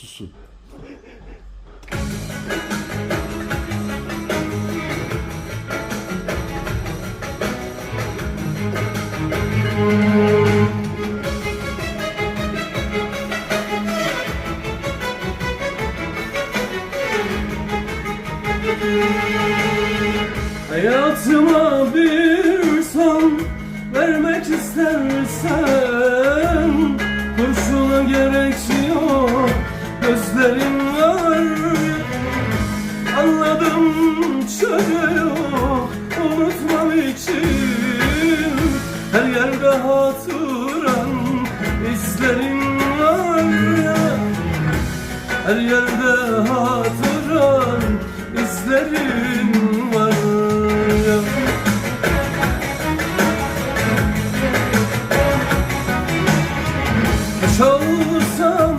Susun. Hayatıma bir son vermek istersen Kurşuna gerek yok gözlerin var. Anladım çözüyor unutmam için. Her yerde hatıran izlerin var. Her yerde hatıran izlerin var. Ya Kuş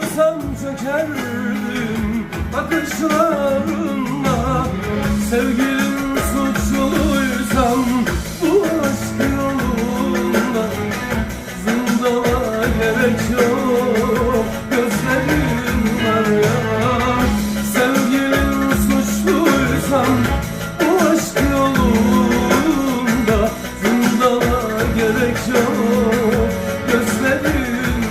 kalsam çökerdim bakışlarında. Sevgilim suçluysam bu aşk yolunda. Zindana gerek yok gözlerim var ya. Sevgilim suçluysam bu aşk yolunda. Zindana gerek yok gözlerim